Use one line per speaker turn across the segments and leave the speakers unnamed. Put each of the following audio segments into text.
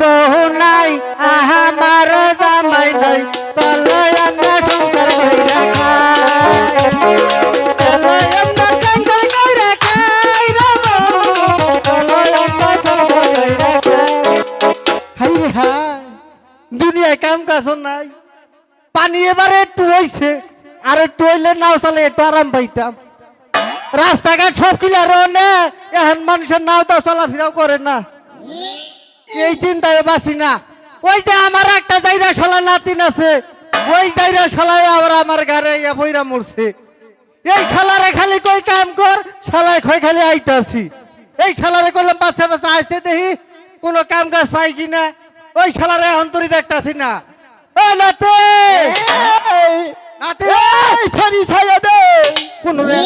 বহু নাই আমার জামাই নাই। দুনিয়ায় কাম কাজ নাই। পানি এবারে একটু হইছে, আর একটু হইলে নাও চালে, একটু আরাম পাইতাম। রাস্তাঘাট সব কিলার এখন মানুষের নাও তো চলাফেরাও করে না। এই চিন্তায় বাঁচি না। ওই যে আমার একটা জায়গা শালা নাতিন আছে ওই জায়গা শালায় আবার আমার গাড়ি ইয়া বইরা মরছে। এই শালারে খালি কই কাম কর শালায় খয় খালি আইতাছি। এই শালারে করলাম বাচ্চা বাচ্চা আসতে দেখি কোনো কাম কাজ পাই কিনা ওই শালারে অন্তরি দেখতাছি না। ও নাতে! নাতে!
সরি ছায়া দে!
কোন রে?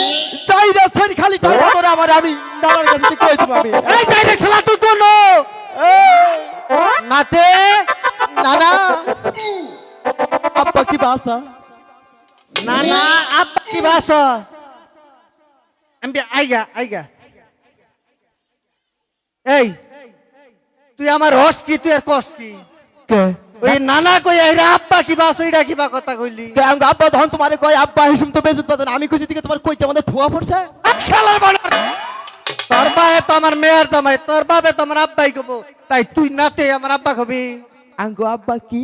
চাই না সরি খালি টাকা করে আমার আমি নানার কাছে কই দিব আমি।
এই জায়গা শালা
কি বাস
আমি আইগা আইগা এই তুই আমার হস কি তুই আর কস কি
কে
ওই নানা কই আইরা আব্বা কি বাস ওইটা কিবা কথা কইলি
কে আঙ্গ আব্বা তখন তোমারে কয় আব্বা হিসুম তো বেজুত বাজান আমি খুশি দিকে তোমার কইতে আমাদের ঠুয়া পড়ছে
শালার বানর তোর বাহে তো আমার মেয়ের জামাই তোর বাবে তো আমার আব্বাই কব তাই তুই নাতে আমার আব্বা কবি
আঙ্গ আব্বা কি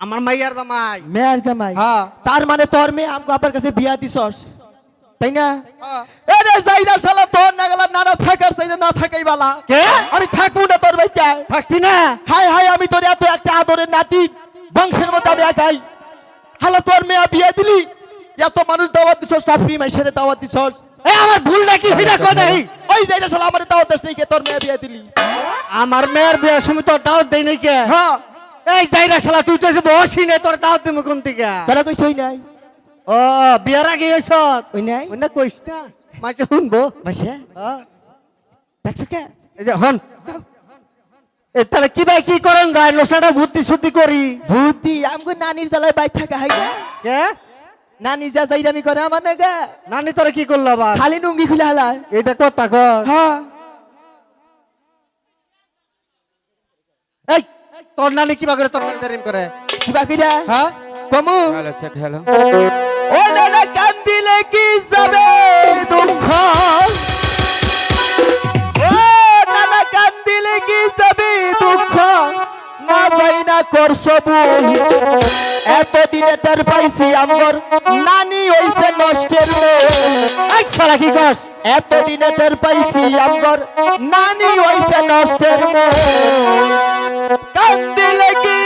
আমার মাইয়ার জামাই।
মেয়ের জামাই?
হ্যাঁ।
তার মানে তোর মেয়ে আমগো আব্বার কাছে বিয়া দিছস? তাই না?
হ্যাঁ।
এরে যাইরা শালা তোর না গেলা নানা থাকার চাইতে না থাকাই বালা।
কে?
আমি থাকব না তোর বাইটা
থাকবি না?
হাই হাই আমি তোর এত একটা আদরের নাতি। বংশের মধ্যে আমি একাই। হালা তোর মেয়ে বিয়ে দিলি? এত মানুষ দাওয়াত দিছস সাফরি মাইশের দাওয়াত দিছস।
এ আমার ভুল নাকি? সেটা কথাই
ওই যাইরা শালা আমার দাওয়াত দিস নাই কে তোর মেয়ে বিয়ে দিলি।
আমার মেয়ের বিয়ের সময় তোর দাওয়াত দেই নাই কে?
হ্যাঁ।
এই যাইরা শালা তুই তো এসে বসি নাই তোর দাওয়াত দিমু কোন থেকে
তারা কই সই নাই।
ও বিয়ার আগে হইছ
ওই নাই।
ওই না কইস না। মাঝে শুনব।
মাসে। দেখছ কে?
এই যে হন। এ তাহলে কি ভাই কি করেন যায়? লোসাটা ভর্তি শুদ্ধি করি।
ভূতি আমগো নানির জ্বালায় বাইক থাকা হাই
কে?
নানির যা যাইরামি করে আমার না গা।
নানি তোরা কি করল আবার?
খালি নুঙ্গি খুলে হালায়।
এটা কথা কর।
হ্যাঁ।
এই তোর নানি কিবা করে তোর নানি করে।
কিবা কইরা
হ্যাঁ?
কমু?
হ্যালো চেক হ্যালো
ও নানা কান্দিলে কি যাবে? দুঃখ না যাই না করছবু এতদিনে তার পাইছি আমার নানি হইছে নষ্টের
শালা কি কস?
এতদিনে টের পাইছি আমার নানি হইছে নষ্টের। কান্দিলে কি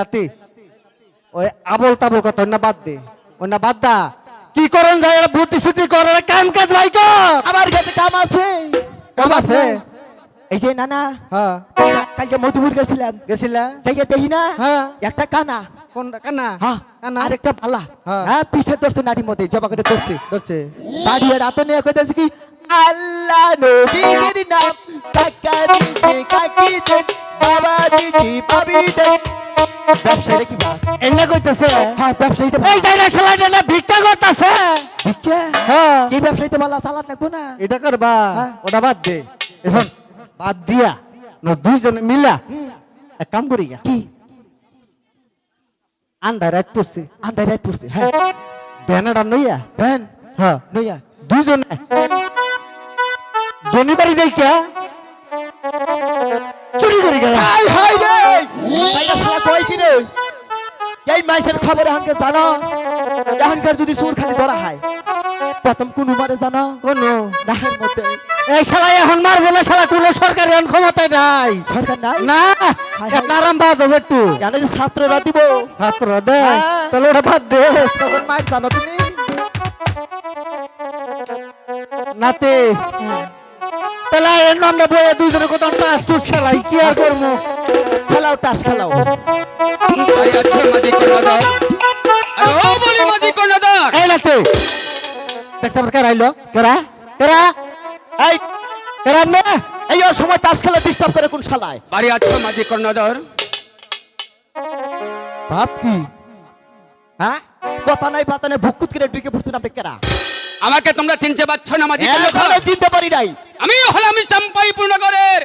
নাতি। ওই আবল তাবল কথা না বাদ দে। না বাদ দা। কি করেন যায় বুদ্ধি শুদ্ধি করে? কাম কাজ ভাই কর।
আমার কাছে কাম আছে।
কাম আছে?
এই যে নানা
হ্যাঁ।
কালকে মধুপুর গেছিলাম।
গেছিলা?
সেই যে দেখি না
হ্যাঁ।
একটা কানা।
কোন কানা?
হ্যাঁ
কানা?
আর একটা ভালা
হ্যাঁ।
হ্যাঁ পিছে ধরছে নাটির মধ্যে জবা করে ধরছে।
ধরছে।
দাঁড়িয়ে রাত নিয়ে কইতেছে কি আল্লাহ নবীর নাম কাকা দিছে কাকি দে বাবা দিছি পাবি দে। ব্যবসায়ীরা কি বা?
এনে কইতেছে?
হ্যাঁ ব্যবসায়ীটা
এই যাইরা শালা এটা ভিক্ষা করতেছে।
ভিক্ষা?
হ্যাঁ।
এই ব্যবসায়ীতে ভালো চালাত নাকবো না?
এটা করবা
হ্যাঁ।
ওটা বাদ দে। এখন বাদ দিয়া। না দুইজনে মিলা। এক কাম করি
কি?
আন্ধার রাত পড়ছে।
আন্দাই রাত পড়ছে হ্যাঁ।
নইয়া হ্যাঁ।
নইয়া
দুইজনে। চুরি করি গা
হাই হাই রে! ভাইরা শালা কই কি রে? এই মাইসের খবর হানকে জানো? এখনকার যদি চোর খালি ধরা হয় প্রথম কোন মারে জানো?
কোন।
নাহের মধ্যে।
এই শালা এখন মারবো না শালা কোনো সরকারি এখন ক্ষমতায় নাই।
সরকার নাই?
না একটা আরাম বাদ হবে একটু।
কেন যে ছাত্ররা দিব।
ছাত্র দে
হ্যাঁ।
তাহলে ওটা বাদ দে।
তখন মার জানো তুমি?
নাতে। তাহলে এর নামটা বইয়ে দুজনে কত টাস টুস খেলাই কি আর করব?
খেলাও টাস খেলাও।
আচ্ছা মাঝি কর্ণধার আরে ও বলি মাঝি কর্ণধার
এই নাতে দেখছ আমার কার আইলো? কেরা? কেরা?
এই
কেরা নে
এই ওর সময় টাস খেলা ডিস্টার্ব করে কোন শালায়?
বাড়ি আছো মাঝি কর্ণধার
ভাব কি? হ্যাঁ? কথা নাই পাতা নাই ভুকুত করে ঢুকে পড়ছেন আপনি কেরা?
আমাকে তোমরা চিনতে পারছ না মাঝি
এখনও
কর্ণধার
চিনতে পারি নাই।
আমি হলাম চাম্পাই পূর্ণগরের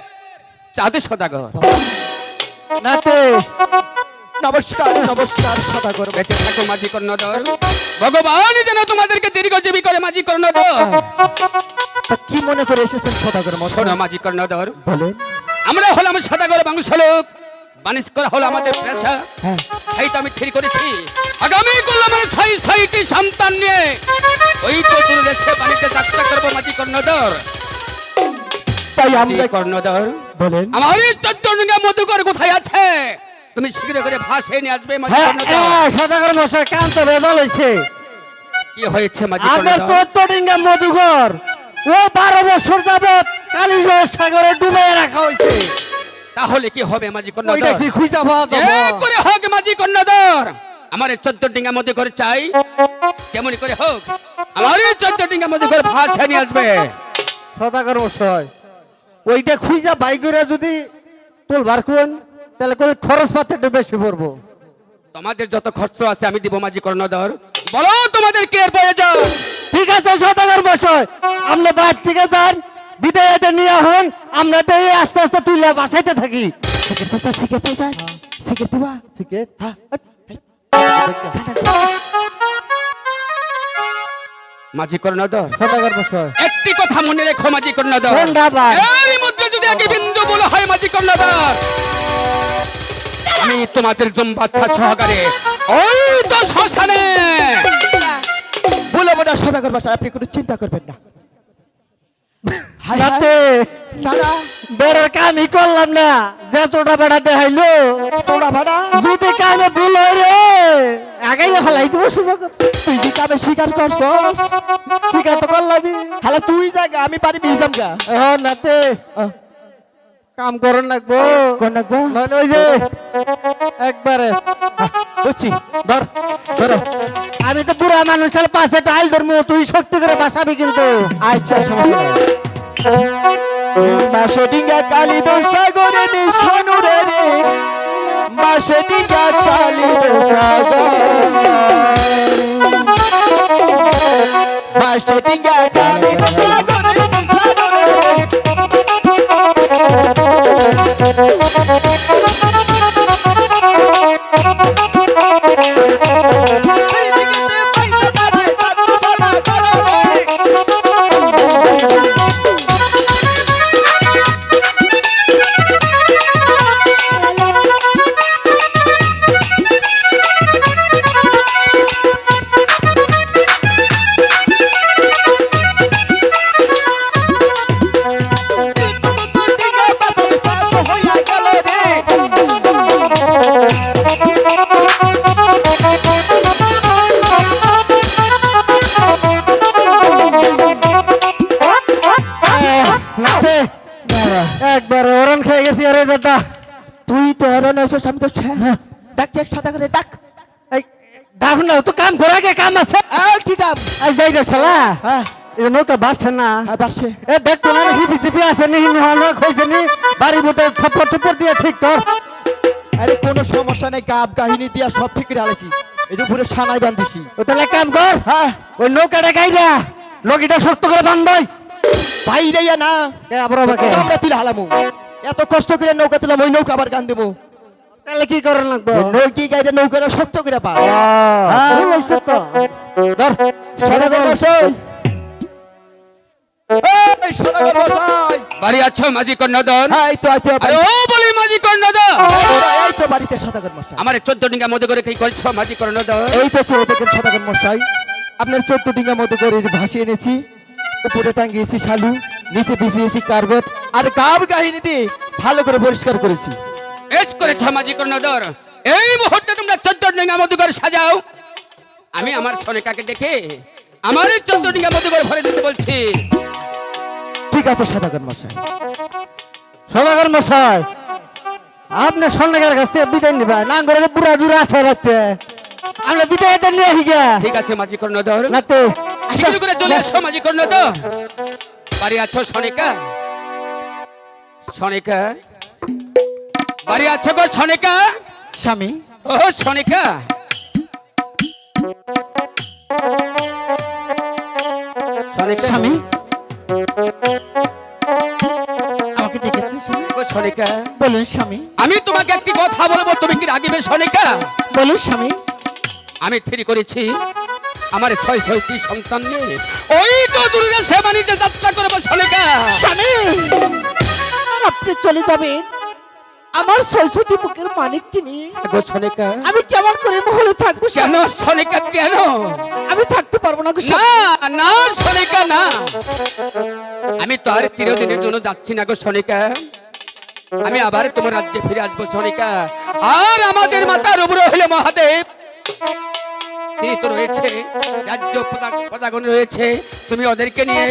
চাঁদে সদাগর।
নাতে।
নমস্কার নমস্কার সদাগর।
বেঁচে থাকো মাঝি কর্ণধর ভগবান যেন তোমাদেরকে দীর্ঘজীবী করে মাঝি কর্ণধর
তা কি মনে করে এসেছেন সদাগর মশাই?
শোনো মাঝি কর্ণধর
বলেন।
আমরা হলাম সদাগর বংশলোক। বানিশ করা হলো আমাদের পেশা।
হ্যাঁ।
তাই তো আমি ঠিক করেছি। আগামী করলাম ছয় ছয়টি সন্তান নিয়ে ওই তো দূর দেশে বাণিজ্য যাত্রা করব মাঝি কর্ণধর।
তাই আমরা
কর্ণধর।
বলেন।
আমার এই চন্দ্রনগা মধুকর কোথায় আছে? তুমি শীঘ্র করে ভাসে নিয়ে আসবে মাঝি
হ্যাঁ
কর্ণধর।
সদাগর মশাই কান্ত বেদল হয়েছে
কি হয়েছে
আপনার
কর্ণধর?
চোদ্দডিঙ্গা মধুঘর ও বারো বছর যাবৎ কালীজোর সাগরে ডুবে রাখা হয়েছে
তাহলে কি হবে মাঝি
ওইটা
কর্ণধর
কি খুঁজা পাওয়া যাবে
করে হোক মাঝি কন্যাদর আমার এই চোদ্দ ডিঙ্গা মধ্যে করে চাই। কেমন করে হোক। আমার এই চোদ্দ ডিঙ্গা মধ্যে করে ভাষা নিয়ে আসবে।
সদাগর মশাই ওইটা খুঁজা বাই করে যদি তোল বার কোন তাহলে কই খরচ পাতি একটু বেশি পড়ব।
তোমাদের যত খরচ আছে আমি দিব মাঝি কর্ণধর বলো তোমাদের কে প্রয়োজন?
ঠিক আছে সদাগর মশাই আপনি বাড়ি থেকে যান বিদায় নিয়ে হন আমরা তো এই আস্তে আস্তে তুলে বাসাইতে থাকি।
শিখেছে স্যার শিখে দিবা?
টিকেট
হ্যাঁ।
মাঝি কর্ণধর একটি কথা মনে রেখো মাঝি কর্ণধর এর মধ্যে যদি এক বিন্দু বলা হয় মাঝি কর্ণধর আমি তোমাদের জম বাচ্চা সহকারে। ওই তো শ্মশানে।
বলব না সদাগর বাসা আপনি কোনো চিন্তা করবেন না। হায় হায়। দাদা।
বেড়ার কামই করলাম না। যে তোটা বেড়া দেখাইলো।
তোরা ভাড়া
যদি কামে ভুল হয় রে আগাইয়া ফেলাই দিব সুযোগ
তুই কি কামে স্বীকার করছস
ঠিক আছে করলামই।
হালা তুই জায়গা আমি পারি বিজাম গা।
এখন নাতে। কাম করন লাগবো।
কোন রাখব
নইলে ওই যে একবারে।
বুঝছি।
ধর ধরো। আমি তো পুরা মানুষ তাহলে পাশে টাইল ধরবো তুই শক্তি করে বাসাবি কিন্তু
আচ্ছা সমস্যা নাই। মাসে ডিঙ্গা কালী সাগরে নিশানুরে রে মাসে ডিঙ্গা কালী মাসে ডিঙ্গা কালী সাগরে
এহ, দাদা
তুই তো হরণ এসে আমি তো ডাক চেক সাদা করে ডাক।
এই দেখো না তো কাম করা গে কাম আছে।
আর কি কাম?
আজ যাই রে শালা।
হ্যাঁ।
এই নৌকা বাসছে না।
হ্যাঁ বাসছে
এ দেখ তো না হিপি চিপি আছে নি হওয়া খইছে নি। বাড়ি মোটে থাপ্পড় থুপ্পড় দিয়ে ঠিক কর
আরে কোনো সমস্যা নেই গাব কাহিনী দিয়া সব ঠিক করে আলেছি এই যে পুরো সানাই বান্ধিছি
ও তাহলে কাম কর।
হ্যাঁ।
ওই নৌকাটা গাইরা লগিটা শক্ত করে বান্ধই
ভাই রে না।
কে আবার আমাকে
আমরা তুলে হালামু। এত কষ্ট করে নৌকা তুলাম ওই নৌকা আবার গান দেবো।
তাহলে কি করার লাগবে?
নৌকি গাইডে নৌকাটা শক্ত করে পা
আহ, ভুল হইছে তো। ধর
সদাগর মশাই এই সদাগর মশাই
বাড়ি আছো মাঝি কর্ণধর?
হ্যাঁ এই তো আছে
আরে ও বলি মাঝি কর্ণধর।
এই তো বাড়িতে সদাগর মশাই
আমার চোদ্দ ডিঙ্গা মধ্যে করে কি করছ মাঝি কর্ণধর?
এই তো ছেলে দেখেন সদাগর মশাই আপনার চোদ্দ ডিঙ্গা মতো করে ভাসিয়ে এনেছি। উপরে টাঙ্গিয়েছি শালু। নিচে ভিজিয়েছি কার্বেট আর গাব গাহিনী দিয়ে ভালো করে পরিষ্কার করেছি।
বেশ করেছ মাঝি কর্ণধর এই মুহূর্তে তোমরা চোদ্দ ডিঙ্গা মধ্যে করে সাজাও। আমি আমার সনেকাকে দেখে আমার এই চোদ্দ ডিঙ্গা মধ্যে করে ভরে দিতে বলছি।
ঠিক আছে সদাগর মশাই।
সদাগর মশাই আপনি সন্ন্যাসের কাছ থেকে বিদায় নিবা না করে বুড়া দূরা আছে রাখতে আমরা বিদায় দিয়ে নিয়ে আসি
ঠিক আছে মাঝি কর্ণধর
নাতে।
শিবির করে চলে আসো মাঝি কর্ণধর বাড়ি আছো সনিকা? সনিকা? বাড়ি আছো গো সনিকা?
স্বামী।
ও সনিকা?
স্বামী। আমাকে
সনিকা?
বলুন স্বামী।
আমি তোমাকে একটি কথা বলব তুমি কি রাগিবে সনিকা?
বলুন স্বামী।
আমি ঠিক করেছি আমার ছয় ছয়টি সন্তান নিয়ে। ওই দুর্গা যাত্রা করব সনিকা
স্বামী আপনি চলে যাবেন। আমার সরস্বতী বুকের মানিকটি নিয়ে
গো সনিকা
আমি কেমন করে মহলে থাকব
কেন? সনিকা কেন?
আমি থাকতে পারব না গো
না
স্বামী।
না সনিকা না। আমি তো আর চিরদিনের জন্য যাচ্ছি না গো সনিকা আমি আবার তোমার রাজ্যে ফিরে আসব সনিকা আর আমাদের মাতার উপরে হলে মহাদেব। তিনি তো রয়েছে রাজ্য প্রজাগণ রয়েছে তুমি ওদেরকে নিয়ে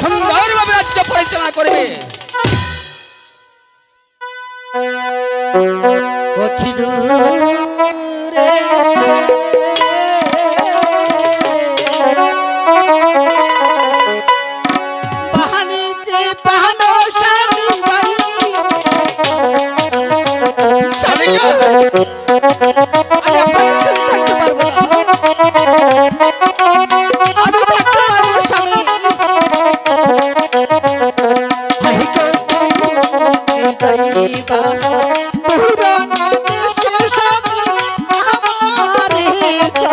সুন্দরভাবে রাজ্য পরিচালনা করবে।
পক্ষী
Okay.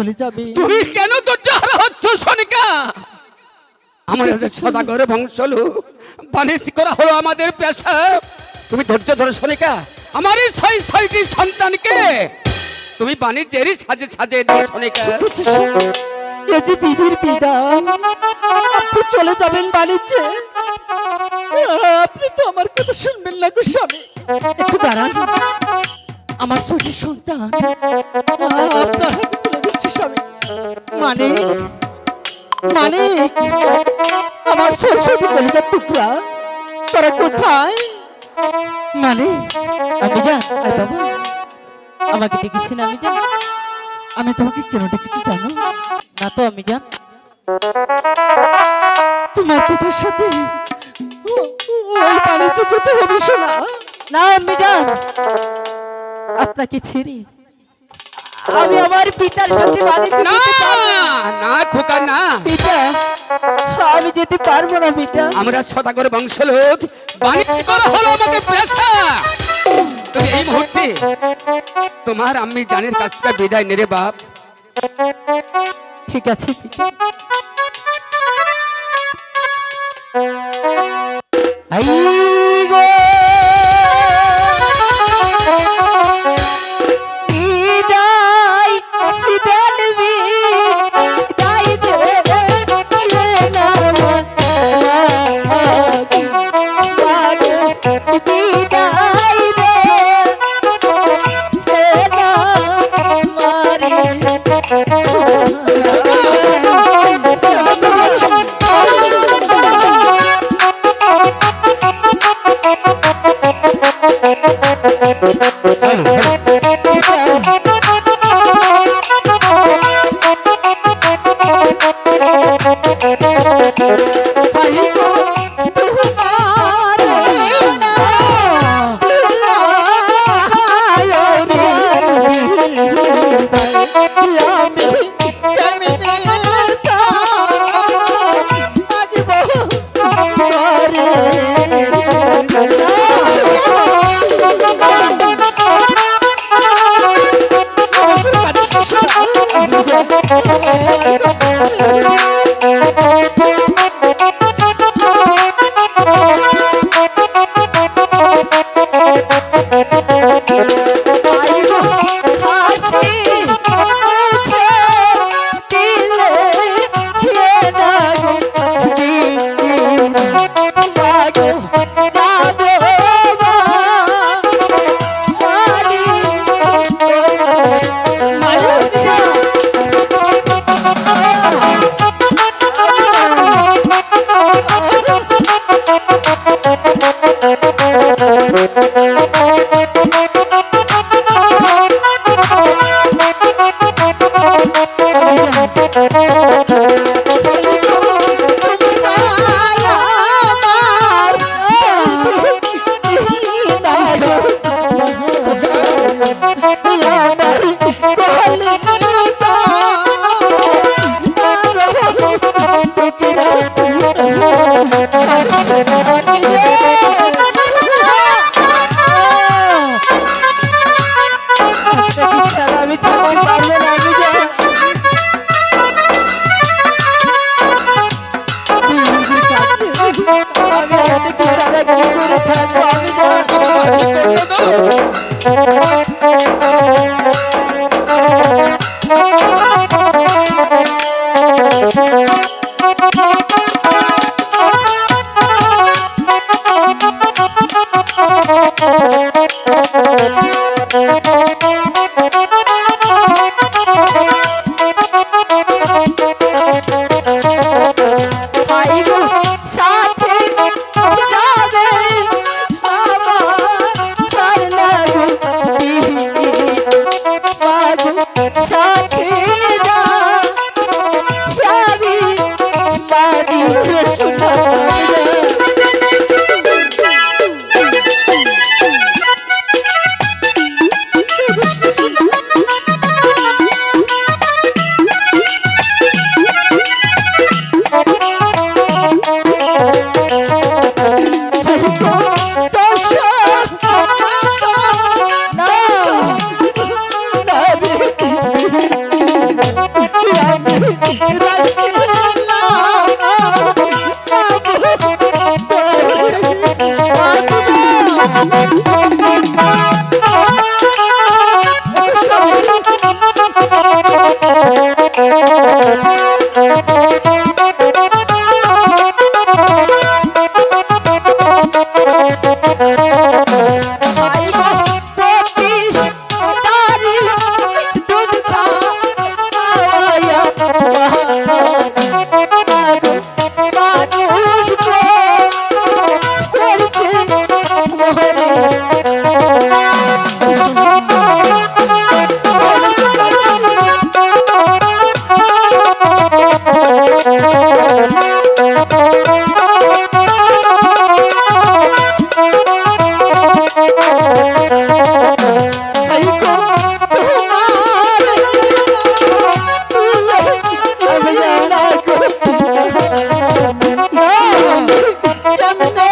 চলে যাবে।
তুমি কেন ধৈর্যহারা হচ্ছ সনিকা? আমাদের সদাগর বংশলু বানিশ করা হলো আমাদের পেশা। তুমি ধৈর্য ধরো সনিকা। আমার এই ছয় ছয়টি সন্তানকে তুমি বাণিজ্যেরই সাজে সাজে দাও সনিকা।
এ যে বিধির বিধান আপনি চলে যাবেন বাণিজ্যে। আপনি তো আমার কথা শুনবেন না গো স্বামী। একটু দাঁড়ান। আমার ছোট সন্তান আপনার দিচ্ছি স্বামী। মানে? মানে আমার সরস্বতী কলেজার টুকরা। তোরা কোথায়? মানে? আমি যা, আয় বাবা।
আমাকে ডেকেছেন, আমি জান
আমি তোমাকে কেন ডেকেছি জানো?
না তো, আমি জান
তোমার পিতার সাথে ওই বাণিজ্য যেতে হবে শোনা
না, আমি জান আপনাকে ছেড়ে আমি আমার পিতার সাথে বাড়িতে
না
না।
না খোকা না।
পিতা আমি যেতে পারব না পিতা।
আমরা সদাগর বংশ লোক বাণিজ্য করা হলো আমাদের পেশা। তুমি এই মুহূর্তে তোমার আম্মি জানের কাছ থেকে বিদায় নেরে বাপ।
ঠিক আছে পিতা। আমি Thank you. Thank you. আমি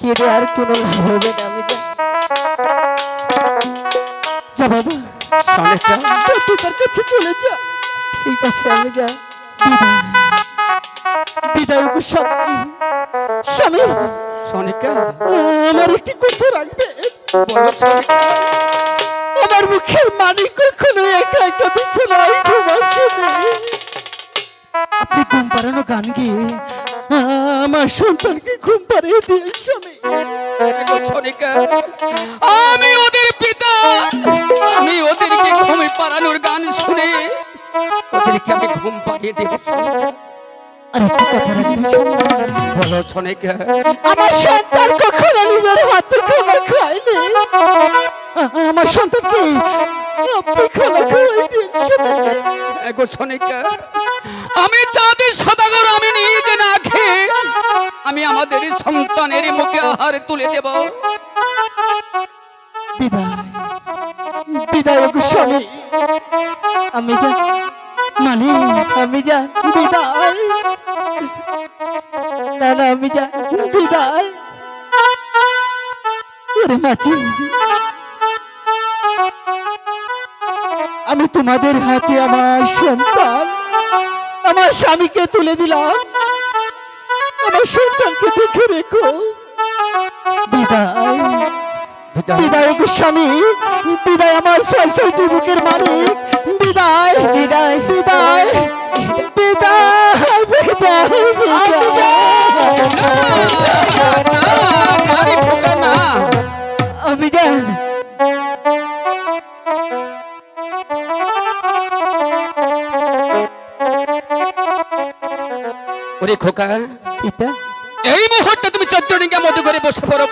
কেড়ে আর কোনো লাভ হবে না আমি যা বাবা।
সনেকা
যা পিতার কাছে চলে যা। ঠিক আছে আমি যা। বিদায়। বিদায় স্বামী। স্বামী।
সনিকা।
আমার একটি কথা রাখবে? আমার মুখের মানি কখনো একা একা বিছানায় ঘুমাচ্ছে আপনি ঘুম পাড়ানো গান গিয়ে আমার সন্তানকে ঘুম পাড়িয়ে দিয়ে স্বামী।
গো সনিকা আমি ওদের পিতা আমি ওদেরকে ঘুমে পাড়ানোর গান শুনে ওদেরকে আমি ঘুম পাড়িয়ে দেব।
আর একটু কথা রাখবে
বলো সনিকা
আমার সন্তান কখনো নিজের হাতে খানা খায়নি। আমার সন্তানকে আপনি খানা খাওয়াই দিন স্বামী।
গো আমি আমাদের সন্তানের মুখে আহার তুলে দেব।
বিদায়। আমি যা আমি যা বিদায়। আমি যা বিদায়। আমি তোমাদের হাতে আমার সন্তান। আমার স্বামীকে তুলে দিলাম। আমার সন্তানকে দেখে রেখো। বিদায়। বিদায় গোস্বামী বিদায় আমার ছয় ছয়টি বুকের মালিক। বিদায় বিদায় বিদায়।
ওরে খোকা
পিতা।
এই মুহূর্তে তুমি চন্দ্রডিঙ্গা মতো করে বসে পড়ো।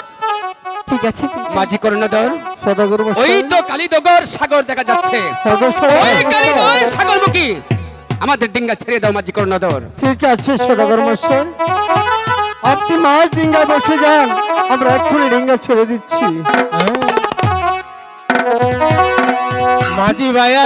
ঠিক আছে
মাঝি কর্ণধর
সদাগর
ওই তো কালীদগর সাগর দেখা যাচ্ছে। ওই কালীদগর সাগরমুখী। আমাদের ডিঙ্গা ছেড়ে দাও মাঝি কর্ণধর।
ঠিক আছে সদাগর মশাই আপনি মাছ ডিঙ্গা বসে যান। আমরা এক্ষুনি ডিঙ্গা ছেড়ে দিচ্ছি। মাঝি ভাইয়া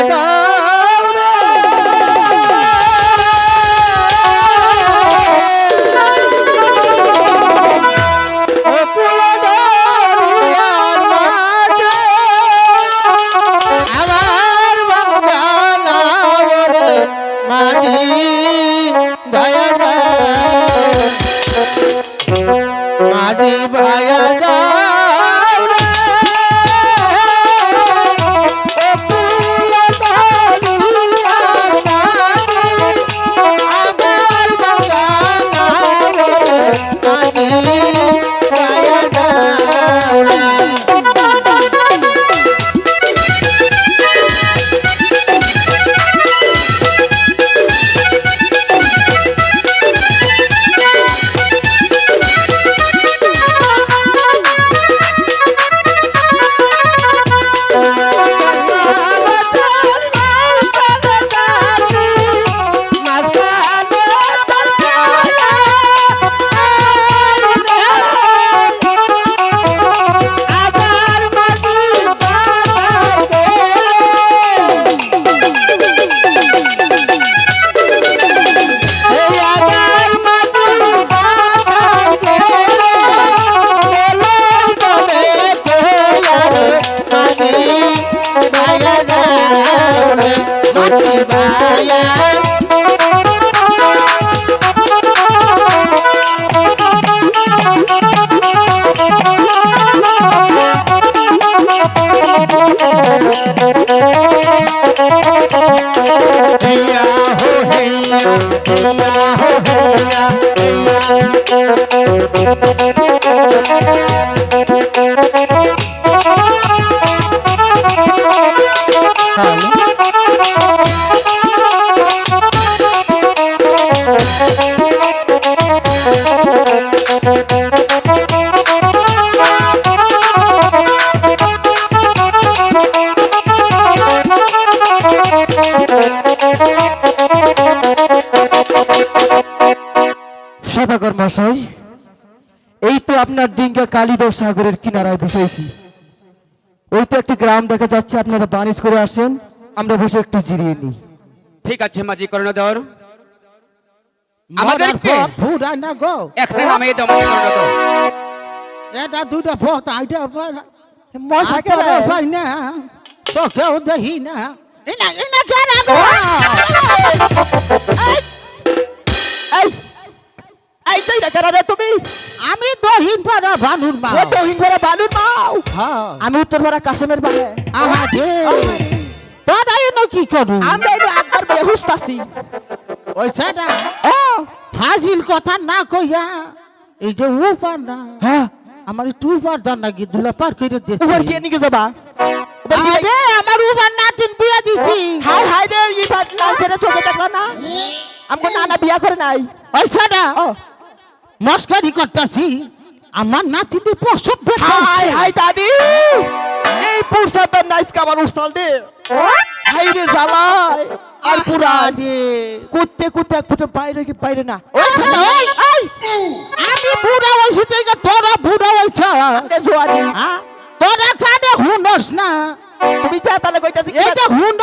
সদাগর মশাই এই তো আপনার ডিঙ্গা
কালীদর সাগরের কিনারায় বসেছি ওই তো একটি গ্রাম দেখা যাচ্ছে আপনারা বানিজ করে আসেন আমরা বসে একটু জিরিয়ে নিই।
ঠিক আছে মাঝি কর্ণধর।
আমাদের
আমাদেরকে
পথ না গো।
এখানে নামিয়ে দাও মাঝি কর্ণধর।
এটা দুটা পথ আইটা
মশা
আইটা পাই না। চোখেও দেখি না। এনা এনা কেন
এই তুই না কেন রে তুমি?
আমি দহিন পাড়া বানুর মা।
তো হিংভরা বালুর মাও
হ্যাঁ।
আমি উত্তরপাড়া কাশেমের বালে
আমাকে এনে কি করু
আমরা এই একবার বেহুশ আছি
ওই সেটা
ও।
ফাজিল কথা না কইয়া এই যে উপার না
হ্যাঁ।
আমার একটু উপার জান নাকি দুলা পার করে দিচ্ছে
উপর গিয়ে নিকে যাবা?
আরে আমার উপার নাতিন বিয়া দিছি।
হাই হাই রে এই ভাত না ছেড়ে চোখে না? আমগো নানা বিয়া করে নাই।
ওই সেটা
ও।
মস্কারি করতেছি আমার নাতিনি প্রসব
হাই হাই দাদি। এই পুরসাবের নাইস কাবার উছাল দে। হাই রে জ্বালায় আর পুরা। কুত্তে কুত্তে এক ফুটে বাইরে কি বাইরে না?
ওই ছেলে ওই আমি বুড়া হইছি থেকে তোরা বুড়া হইছ হ্যাঁ? তোরা কানে হুনস না?
তুমি যা তাহলে কইতাছি
এটা হুন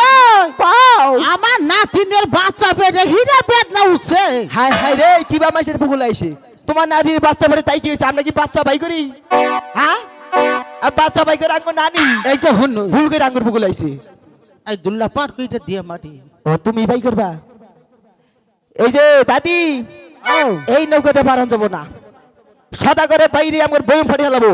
পাও।
আমার নাতিনের বাচ্চা পেটে হীরা বেদনা উঠছে।
হাই হাই রে কিবা মাইসের ভুগুল আইছে? তোমার নানির বাচ্চা পরে তাই কি হয়েছে? আমরা কি বাচ্চা বাই করি? হ্যাঁ? আর বাচ্চা বাই করে আঙ্গুর নানি?
এই হন।
ভুল করে আঙ্গুর ভুগুল আইছে।
এই দুল্লা পার কইটা দিয়ে মাটি।
ও তুমি বাই করবা? এই যে দাদি এই নৌকাতে পারান যাব না। সাদা করে বাইরে আমার বই ফাটিয়ে হেলাবো